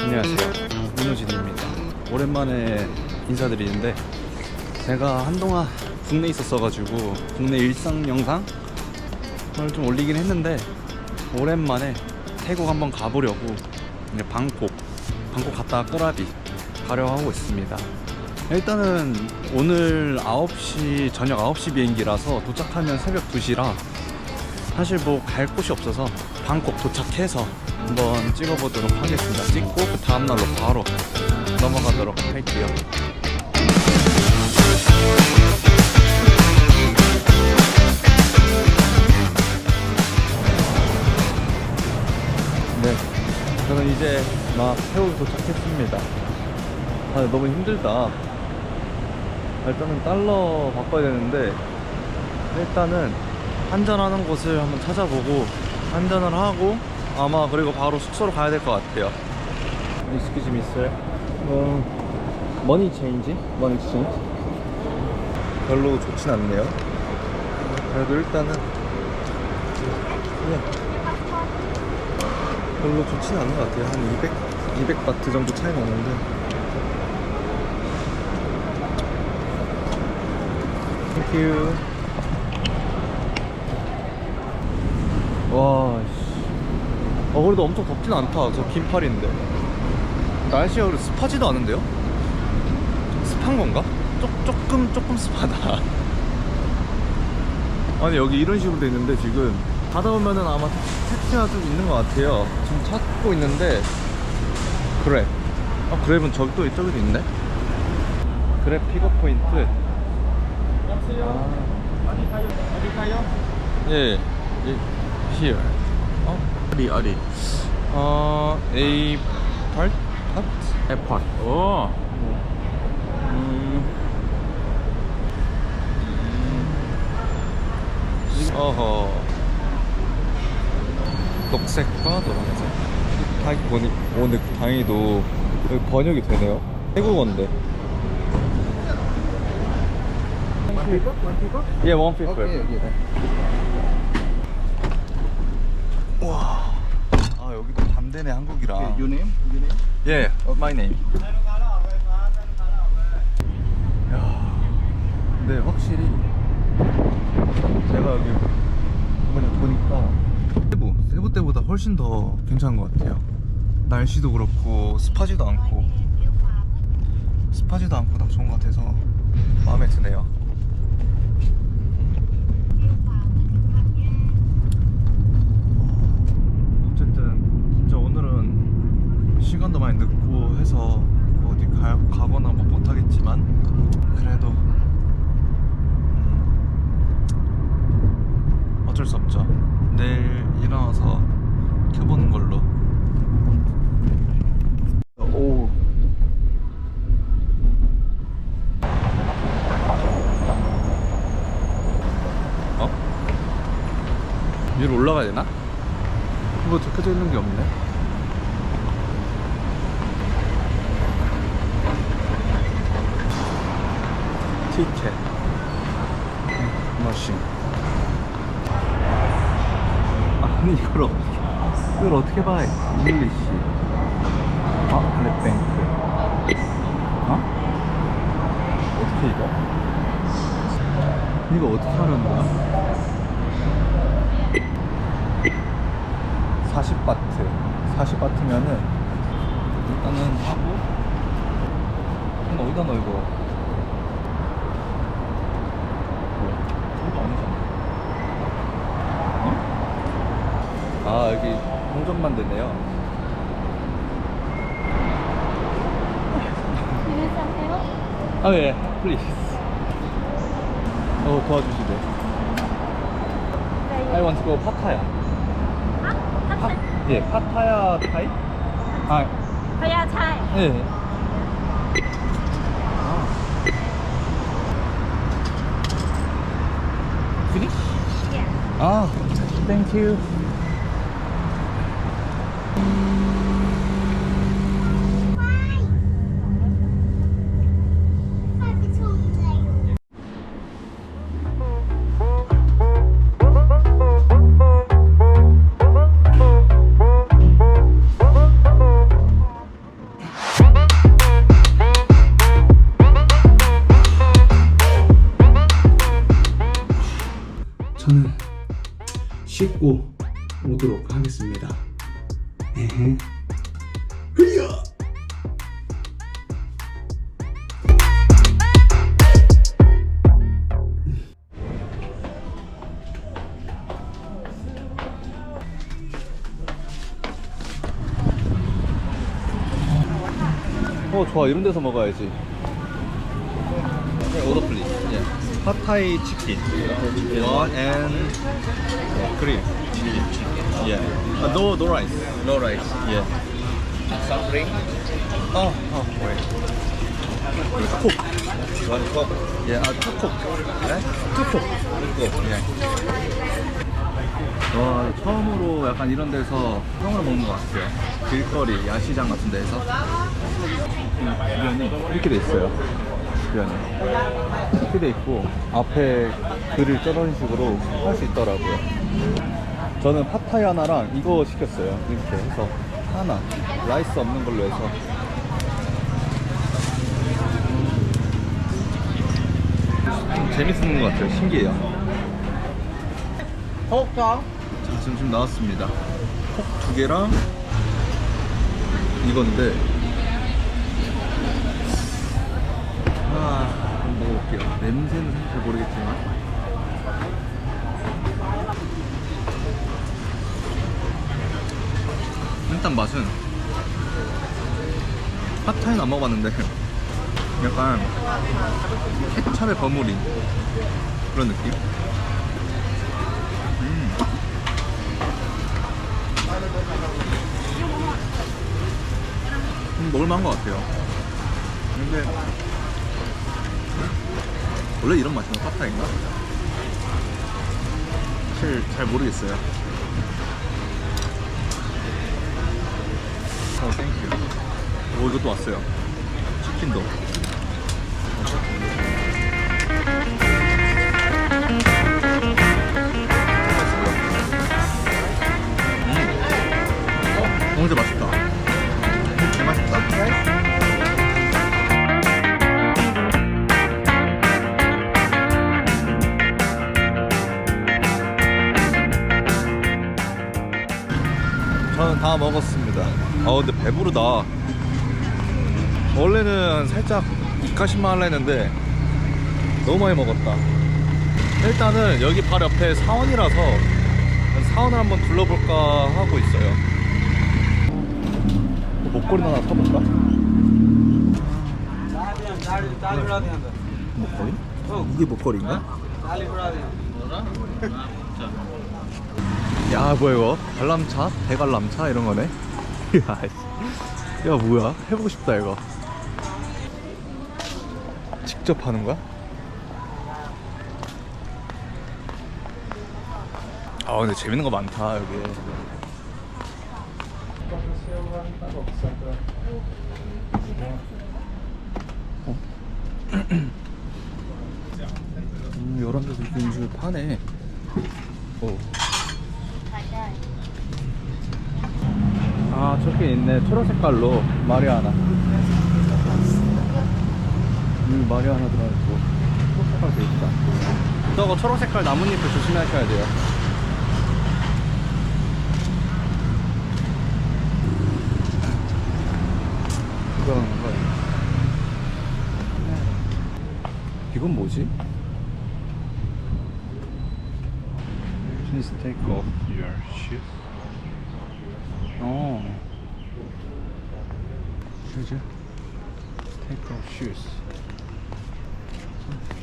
안녕하세요. 민호진입니다. 오랜만에 인사드리는데 제가 한동안 국내에 있었어가지고 국내 일상 영상을 좀 올리긴 했는데 오랜만에 태국 한번 가보려고 이제 방콕 방콕 갔다가 꼬라비 가려고 하고 있습니다. 일단은 오늘 9시 저녁 9시 비행기라서 도착하면 새벽 2시라 사실 뭐 갈 곳이 없어서 방콕 도착해서 한번 찍어보도록 하겠습니다. 찍고 그 다음날로 바로 넘어가도록 할게요. 네, 저는 이제 막 태국 도착했습니다. 아, 너무 힘들다. 일단은 달러 바꿔야 되는데 일단은 환전하는 곳을 한번 찾아보고 환전을 하고 아마 그리고 바로 숙소로 가야 될 것 같아요. Sir. 어, 머니 체인지? 머니 체인지? 별로 좋진 않네요. 그래도 일단은 그냥 별로 좋진 않은 것 같아요. 한 200, 200바트 정도 차이 나는데. 땡큐. 와, 씨. 어, 그래도 엄청 덥진 않다. 저 긴팔인데. 날씨가 그래 습하지도 않은데요? 습한 건가? 조, 조금, 조금 습하다. 아니, 여기 이런 식으로 돼 있는데 지금 가다 보면은 아마 택시가 좀 있는 것 같아요. 지금 찾고 있는데, 그래. 아, 그랩은 저기 또 이쪽에도 있네? 그랩 픽업 포인트. 아. 예, 예, here. 어? 어디, 어디? 어, A part? part? 에어팟. 오. 음. 음. 어허. 녹색과 노란색. 다 보니 오늘 다행히도 여기 번역이 되네요. 태국어인데. 예, 원 피플. 와. 아 여기도 반대네 한국이랑. Your name? Your name? 예, my name. 야, 근데 확실히 제가 여기 이번에 보니까 세부, 세부 때보다 훨씬 더 괜찮은 것 같아요. 날씨도 그렇고 습하지도 않고 습하지도 않고 딱 좋은 것 같아서 마음에 드네요. 어쨌든 진짜 오늘은 시간도 많이 늦고 해서 어디 가, 가거나 뭐 못하겠지만 그래도 음, 어쩔 수 없죠 내일 일어나서 켜보는 걸로 오 어? 위로 올라가야 되나? 뭐 적혀져 있는 게 없네. 티켓. 머신. 아니 이걸 어떻게 이걸 어떻게 봐 잉글리시. 아 블랙뱅크. 어? 어떻게 이거? 이거 어떻게 하는 거야 40바트. 40바트면은 일단은 하고. 이거 어디다 넣어 이거? 어? 아 여기 동전만 되네요. 아예 플리즈 어 도와주시네. I want to go 파타야 파, 예 파타야 타이? 아 พญาไท 예. 피니쉬? 아, 땡큐. 좋아 이런 데서 먹어야지 오더 플리즈 예. 팟타이 치킨 원앤 크림 예. 아, no no rice no rice 예. Drink, 어, 어, wait. 콕. one coke. 예, 아, 투콕. 네? 투콕. 예. 와, 처음으로 약간 이런 데서 형을 먹는 것 같아요. 길거리, 야시장 같은 데서. 주변이 이렇게 돼 있어요. 주변이. 이렇게 돼 있고, 앞에 글을 저런 식으로 할 수 있더라고요. 저는 팟타이 하나랑 이거 시켰어요. 이렇게 해서 하나. 라이스 없는 걸로 해서. 좀 재밌는 것 같아요. 신기해요. 어, 자, 지금 좀 나왔습니다. 콕 두 개랑 이건데. 아, 한번 먹어볼게요. 냄새는 잘 모르겠지만. 일단 맛은 핫타이는 안 먹어봤는데 약간 케찹에 버무린 그런 느낌? 음. 음, 먹을만한 것 같아요. 근데 원래 이런 맛이나 파타인가? 사실 잘 모르겠어요. 어, 땡큐. 오, 이것도 왔어요. 치킨도. 음. 어, 진짜 맛있다. 저는 다 먹었습니다. 아 근데 배부르다. 원래는 살짝 입가심만 하려 했는데 너무 많이 먹었다. 일단은 여기 바로 옆에 사원이라서 사원을 한번 둘러볼까 하고 있어요. 목걸이 하나 사볼까? 목걸이? 이게 목걸이인가? 야 뭐야 이거 관람차? 대관람차 이런 거네 야, 뭐야 해보고 싶다 이거 직접 하는 거야? 아 근데 재밌는 거 많다 여기 어? 음, 이런 데도 음식을 파네 오. 아 저렇게 있네. 초록 색깔로 마리아나. 음 마리아나 들어있고. 초록 색깔 돼 있다. 저거 초록 색깔 나뭇잎을 조심하셔야 돼요. 이건 뭐 이건 뭐지? Please take off your shoes 어. 슈즈? Take off shoes.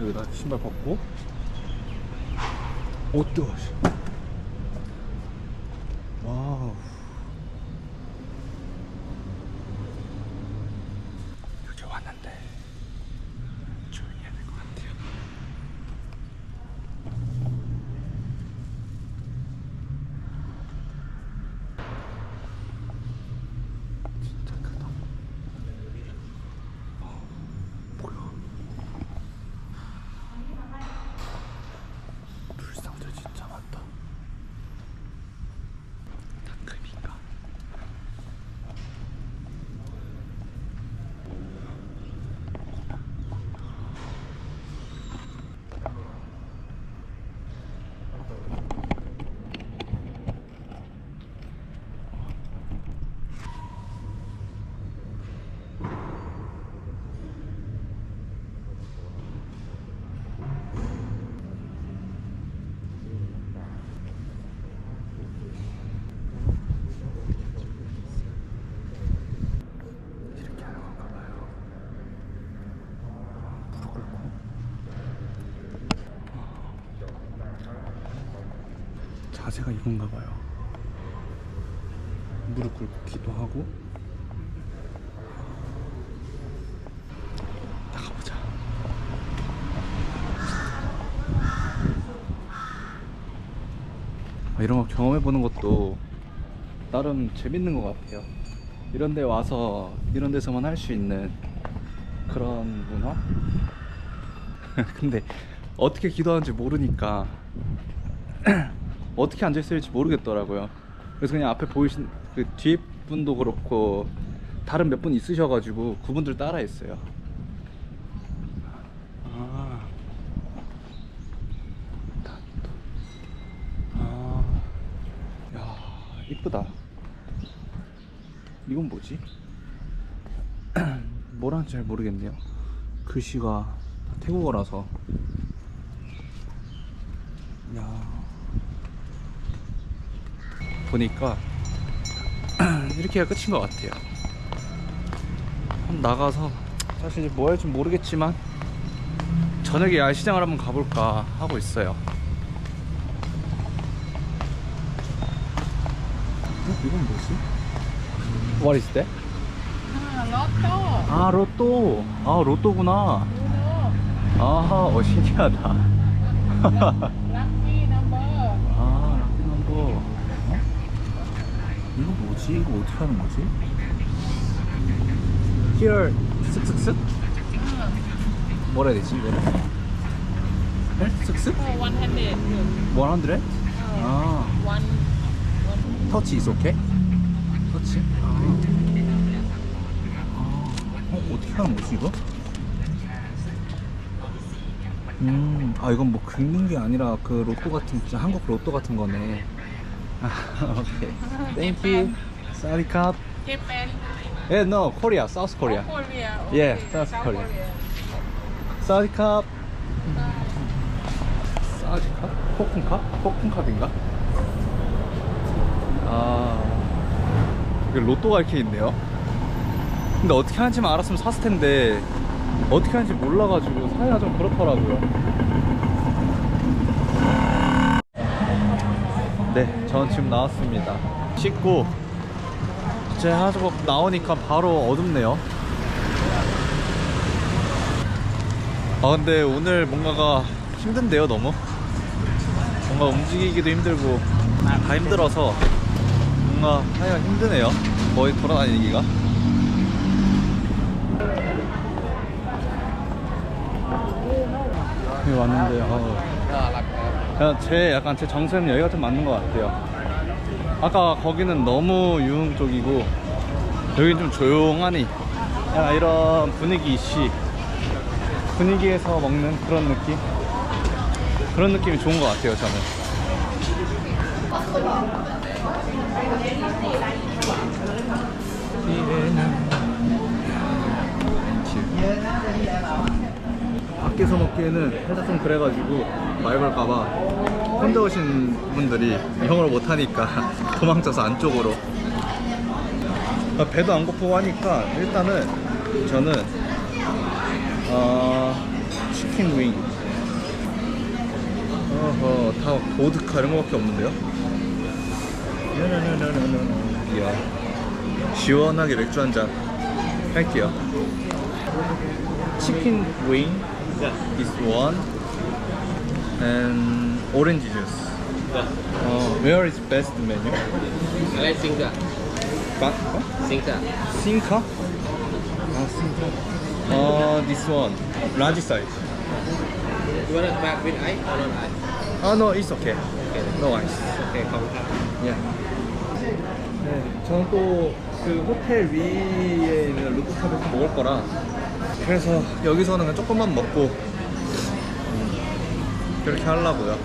여기다 신발 벗고. 옷뜨거. 와우. 여기 왔는데 조용히 해야 될 것 같아요. 진짜 크다. 어, 뭐야? 불상자 진짜 많다. 자세가 이건가 봐요. 무릎 꿇고 기도하고 나가보자. 아, 이런 거 경험해 보는 것도 나름 재밌는 것 같아요. 이런 데 와서 이런 데서만 할 수 있는 그런 문화? 근데 어떻게 기도하는지 모르니까 어떻게 앉아 있을지 모르겠더라고요. 그래서 그냥 앞에 보이신 그 뒤에 분도 그렇고 다른 몇 분 있으셔가지고 그분들 따라 했어요. 아, 아, 야 이쁘다. 이건 뭐지? 뭐라는지 잘 모르겠네요. 글씨가 다 태국어라서. 야. 보니까 이렇게가 끝인 것 같아요. 한번 나가서 사실 뭐 할지 모르겠지만 저녁에 야시장을 한번 가볼까 하고 있어요. 어? 이건 뭐지? What is that? 로또. 아 로또. 아 로또구나. 아하 어 신기하다. 럭키 넘버. 아 락키 넘버. 어? 이거 뭐지? 이거 어떻게 하는 거지? Here 쓱쓱쓱? 뭐라 해야 되지 이거를? 네? 쓱쓱? 어, 100. 100? 아 원. 터치 is okay? 터치? 아. 아. 어, 어떻게 하는 거지 이거? 음, 아 이건 뭐 긁는 게 아니라 그 로또 같은 진짜 한국 로또 같은 거네. 아, 오케이. Thank you. 사리캅. Japan. 예, no, 코리아, 사우스 코리아. Oh, Korea. Yeah, Okay, South South Korea. Korea. 사리캅. 사리캅? 코쿤캅? 코쿤캅인가? 아, 이게 로또가 이렇게 있네요. 근데 어떻게 하는지만 알았으면 샀을 텐데 어떻게 하는지 몰라가지고 사기가 좀 그렇더라고요. 네, 전 지금 나왔습니다. 씻고 이 제 하고 나오니까 바로 어둡네요. 아 근데 오늘 뭔가가 힘든데요 너무? 뭔가 움직이기도 힘들고 다 힘들어서 뭔가 하기가 힘드네요. 거의 돌아다니기가. 여기 왔는데 어. 그냥 제 약간 제 정서는 여기가 좀 맞는 것 같아요 아까 거기는 너무 유흥 쪽이고 여긴 좀 조용하니 약간 이런 분위기 시 분위기에서 먹는 그런 느낌? 그런 느낌이 좋은 것 같아요 저는. 밖에서 먹기에는 살짝 좀 그래가지고 말 걸까봐 혼자 오신 분들이 영어를 못하니까 도망쳐서 안쪽으로. 아, 배도 안 고프고 하니까 일단은 저는 어, 치킨 윙. 어허 다 보드카 이런 거밖에 없는데요? 이야. 시원하게 맥주 한 잔 할게요. 치킨 윙 is one and orange juice 어, where is best menu? I like Singa. 바, 어? Singa. 싱카? 아 싱카 어 this one large size You want it back with ice or not ice? 아 no it's okay no ice Okay, on. 예. 네, 저는 또그 호텔 위에 있는 루프탑에서 먹을 거라 그래서 여기서는 조금만 먹고 음, 그렇게 하려고요.